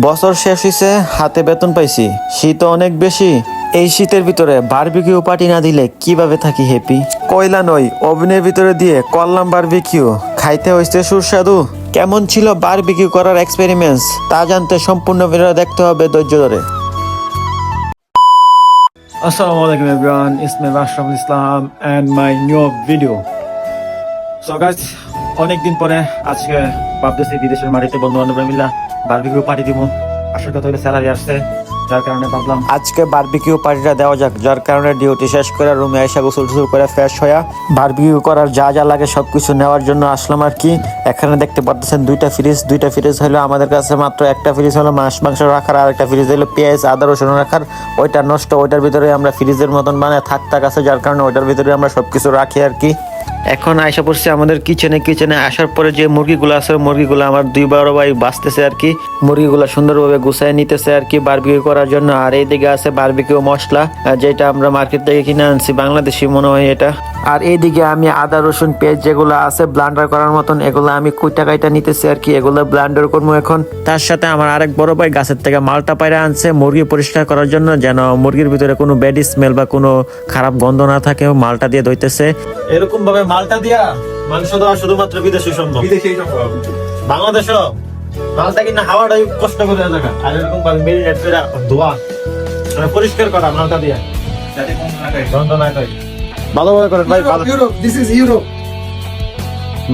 বছর শেষ হয়েছে হাতে বেতন পাইছি। শীত অনেক বেশি। এই শীতের ভিতরে বারবিকিউ পার্টি না দিলে কীভাবে থাকি হ্যাপি কয়লা নয় ওভেনের ভিতরে দিয়ে করলাম বারবিকিউ খাইতে হয়েছে সুস্বাদু। কেমন ছিল বারবিকিউ করার এক্সপেরিমেন্টস তা জানতে সম্পূর্ণ ভিডিও দেখতে হবে ধৈর্য ধরে। alaikum everyone, it's me Rashram Islam and my new video. So guys, অনেকদিন পরে আজকে ভাবতেছি বিদেশের মাটিতে বন্ধু বান্ধবরা মিলা বারবিকিউ পার্টি দিব। আসল কথা হলে স্যালারি আসছে, যার কারণে ভাবলাম আজকে বারবিকিউ পার্টিটা দেওয়া যাক, যার কারণে ডিউটি শেষ করে রুমে এসে গোসল টুসল করে ফ্রেশ হয়ে বারবিকিউ করার যা যা লাগে সবকিছু নেওয়ার জন্য আসলাম আর কি। এখানে দেখতে পাচ্ছেন দুইটা ফ্রিজ দুইটা ফ্রিজ হলো আমাদের কাছে মাত্র, একটা ফ্রিজ হলো মাছ মাংস রাখার, আর একটা ফ্রিজ হলো পেঁয়াজ, আদা, রসুন রাখার। ওইটা নষ্ট, ওইটার ভিতরে আমরা ফ্রিজের মতন মানে থাক থাক আছে, যার কারণে ওইটার ভিতরে আমরা সবকিছু রাখি আর কি। এখন আয়সা পড়ছে আমাদের কিচেনে কিচেনে আসার পরে যে মুরগিগুলো আছে, মুরগিগুলো আমার দুই বড় ভাই বাঁচতেছে আর কি। মুরগিগুলো সুন্দরভাবে গুছায় নিতেছে আর কি বারবিকিউ করার জন্য। আর এইদিকে আছে বারবিকিউ মশলা যেটা আমরা মার্কেট থেকে কিনে আনছি, বাংলাদেশি মনে হয় এটা। আর এইদিকে আমি আদা, রসুন, পেঁয়াজ যেগুলো আছে ব্লান্ডার করার মতন, এগুলো আমি কুইটা কাইটা নিতেছি আর কি, এগুলো ব্লান্ডার করব এখন। তার সাথে আমার আরেক বড় ভাই গাছের থেকে মালটা পায়রা আনছে, মুরগি পরিষ্কার করার জন্য, যেন মুরগির ভিতরে কোনো ব্যাড স্মেল বা কোনো খারাপ গন্ধ না থাকে, মালটা দিয়ে ধুইতেছে এরকম ভাবে মালটা দিয়া মাংস দেওয়া শুধুমাত্র বিদেশে সম্ভব। বিদেশে সম্ভব। বাংলাদেশও মালটা কিনা হাওয়াটা কষ্ট করে দেখা আর এরকম মেরিনেট করে ধোয়া মানে পরিষ্কার করা মালটা দিয়া। যাতে গন্ধ না করে ভালোভাবে করেন ভাই ভালো ইউরোপ দিস ইজ ইউরোপ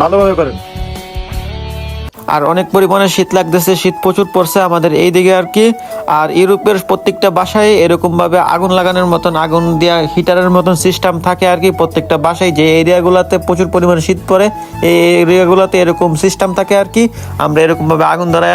ভালোভাবে করেন। আর অনেক পরিমাণে শীত লাগতেছে, শীত প্রচুর পড়ছে আমাদের এই দিকে আর কি। আর ইউরোপের প্রত্যেকটা বাসায় এরকম ভাবে আগুন লাগানোর মতন, আগুন দেওয়া হিটারের মতন সিস্টেম থাকে আর কি প্রত্যেকটা বাসায়। যে এরিয়াগুলোতে প্রচুর পরিমাণে শীত পড়ে, এই এরিয়াগুলোতে এরকম সিস্টেম থাকে আর কি। আমরা এরকম ভাবে আগুন ধরে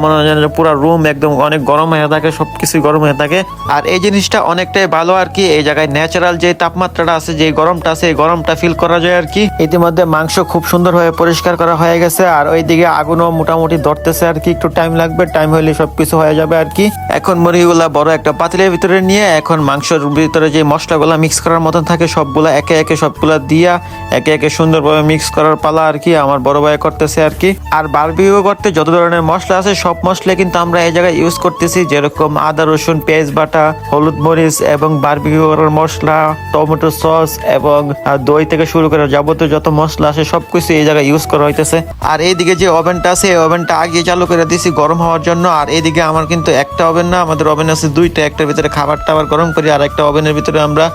মনে হয় পুরো রুম একদম অনেক গরম হয়ে থাকে সব কিছুই গরম হয়ে থাকে। আর এই জিনিসটা অনেকটাই ভালো আর কি, এই জায়গায় ন্যাচারাল যে তাপমাত্রাটা আছে, যে গরমটা আছে, এই গরমটা ফিল করা যায় আর কি। ইতিমধ্যে মাংস খুব সুন্দরভাবে পরিষ্কার করা হয়ে গেছে, আর ওইদিকে আগুনও মোটামুটি ধরতেছে আর কি, একটু টাইম লাগবে টাইম হলে সবকিছু হয়ে যাবে আর কি। এখন মুরগিগুলা বড় একটা পাতিলের ভিতরে নিয়ে এখন মাংসের ভিতরে যে মশলাগুলা মিক্স করার মতন থাকে, সবগুলা একে একে সবগুলা দিয়া একে একে সুন্দরভাবে মিক্স করার পালা আর কি আমার বড় ভাই করতেছে আর কি। আর বারবিকিউ করতে যত ধরনের মশলা আছে, সব মশলা কিন্তু আমরা এই জায়গায় ইউজ করতেছি, যেরকম আদা, রসুন, পেঁয়াজ, বাটা, হলুদ মরিচ এবং বারবিকিউ করার মশলা টমেটো সস এবং দই থেকে শুরু করে যাবতীয় যত মশলা আছে, সবকিছু এই জায়গায় ইউজ করা হইতেছে। আর এইদিকে যে ওভেনটা আছে এই ওভেনটা আগে চালু করে দিছি গরম হওয়ার জন্য। আর এদিকে আমার কিন্তু একটা ওভেন না, আমাদের ওভেন আছে দুইটা, একটার ভিতরে খাবার টাবার গরম করি, আর একটা ওভেনের ভিতরে আমরা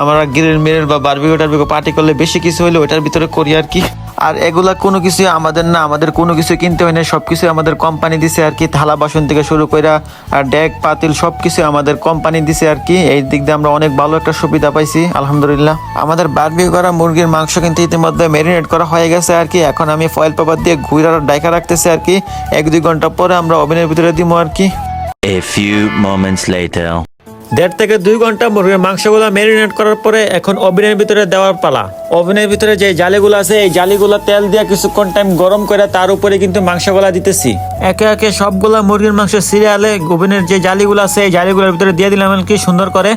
আমরা গ্রিল মিরের বা বার্বিকো টার্বিকো পার্টি করলে বেশি কিছু হলে ওইটার ভিতরে করি আর কি। আর এগুলা কোনো কিছু আমাদের না আমাদের কোনো কিছু কিনতে হয় না সবকিছু আমাদের কোম্পানি দিছে আর কি থালা বাসন থেকে শুরু করে আর ডেক পাতিল সবকিছু আমাদের কোম্পানি দিছে আর কি। এই দিক দিয়ে আমরা অনেক ভালো একটা সুবিধা পাইছি আলহামদুলিল্লাহ। আমাদের বারবিউ করা মুরগির মাংস কিন্তু ইতিমধ্যে ম্যারিনেট করা হয়ে গেছে আর কি। এখন আমি ফয়েল পেপার দিয়ে ঘুরার ডাইকা রাখতেছি আর কি। এক দুই ঘণ্টা পরে আমরা ওভেনের ভিতরে দিব আর কি। A few moments later. দেড় থেকে দুই ঘণ্টা মুরগির মাংসগুলো ম্যারিনেট করার পরে এখন ওভেনের ভিতরে দেওয়ার পালা। ওভেনের ভিতরে যে জালিগুলো আছে, এই জালিগুলো তেল দিয়ে কিছুক্ষণ টাইম গরম করে তার উপরে কিন্তু মাংসগুলা দিতেছি। একে একে সবগুলা মুরগির মাংস সিরিয়ালে ওভেনের যে জালিগুলো আছে, এই জালিগুলোর ভিতরে দিয়ে দিলাম আর কি, সুন্দর করে।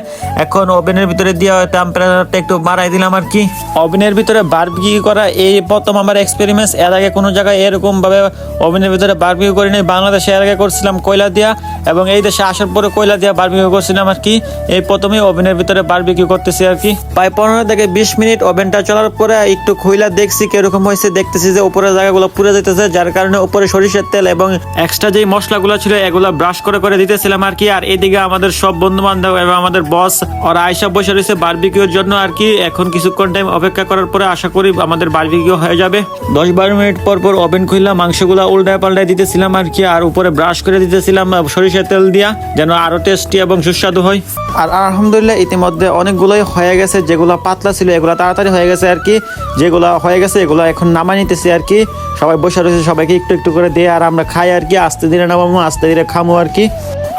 এখন ওভেনের ভিতরে দিয়ে টেম্পারেচারটা একটু বাড়াই দিলাম আর কি। ওভেনের ভিতরে বারবিকিউ করা, এই প্রথম আমার এক্সপেরিমেন্টস এর আগে কোনো জায়গায় এরকমভাবে ওভেনের ভিতরে বারবিকিউ করি নাই বাংলাদেশে এর আগে করছিলাম কয়লা দিয়া, এবং এই দেশে আসার পরে কয়লা দিয়া বারবিকিউ করছিলাম আর কি। এই প্রথমেই ওভেনের ভিতরে বারবিকিউ করতেছি আর কি। প্রায় পনেরো থেকে বিশ মিনিট ওভেনটা চলার পরে একটু খুইলা দেখছি কীরকম হয়েছে, দেখতেছি যে উপরের জায়গাগুলো পুড়ে যেতেছে যার কারণে উপরে সরিষার তেল এবং এক্সট্রা যেই মশলাগুলো ছিল, এগুলো ব্রাশ করে করে দিতেছিলাম আর কি। আর এদিকে আমাদের সব বন্ধু বান্ধব এবং আমাদের বস ওরা আয়সা বসে রয়েছে বারবিকিউর জন্য আর কি। এখন কিছুক্ষণ টাইম অপেক্ষা করার পরে আশা করি আমাদের বারবিকিউ হয়ে যাবে। দশ বারো মিনিট পর পর ওভেন খুললাম মাংসগুলো উল্টায় পাল্টায় দিতেছিলাম আর কি, আর উপরে ব্রাশ করে দিতেছিলাম সরিষার তেল দিয়া, যেন আরও টেস্টি এবং সুস্বাদু হয়। আর আলহামদুলিল্লাহ ইতিমধ্যে অনেকগুলোই হয়ে গেছে, যেগুলো পাতলা ছিল, এগুলো তাড়াতাড়ি হয়ে গেছে। আর কি, যেগুলো হয়ে গেছে, এগুলো এখন নামাই নিতেছি আর কি। সবাই বসে রয়েছে, সবাইকে একটু একটু করে দিয়ে আর আমরা খাই আর কি, আস্তে ধীরে নামাবো, আস্তে ধীরে খামো আর কি।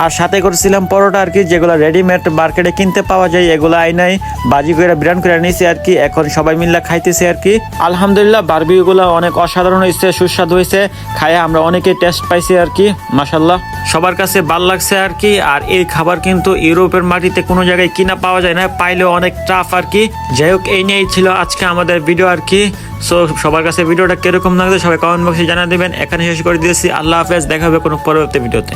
আর সাথে করেছিলাম পরোটা আর কি, যেগুলো রেডিমেড মার্কেটে কিনতে পাওয়া যায়, এগুলো আইনাই বাজি করে বিরান করে নিয়েছি আর কি, এখন সবাই মিল্লা খাইতেছে আর কি। আলহামদুলিল্লাহ বারবিগুলো অনেক অসাধারণ হয়েছে সুস্বাদু হয়েছে খাইয়ে আমরা অনেকে টেস্ট পাইছি আর কি মাসাল্লাহ সবার কাছে ভালো লাগছে আর কি, আর এই খাবার কিন্তু ইউরোপের মাটিতে কোনো জায়গায় কিনা পাওয়া যায় না, পাইলেও অনেক টাফ আর কি। যাই হোক, এই নিয়েই ছিল আজকে আমাদের ভিডিও আর কি? সো সবার কাছে ভিডিওটা কীরকম লাগছে সবাই কমেন্ট বক্সে জানা দিবেন। এখানে শেষ করে দিয়েছি। আল্লাহ হাফেজ, দেখা হবে কোনো পরবর্তী ভিডিওতে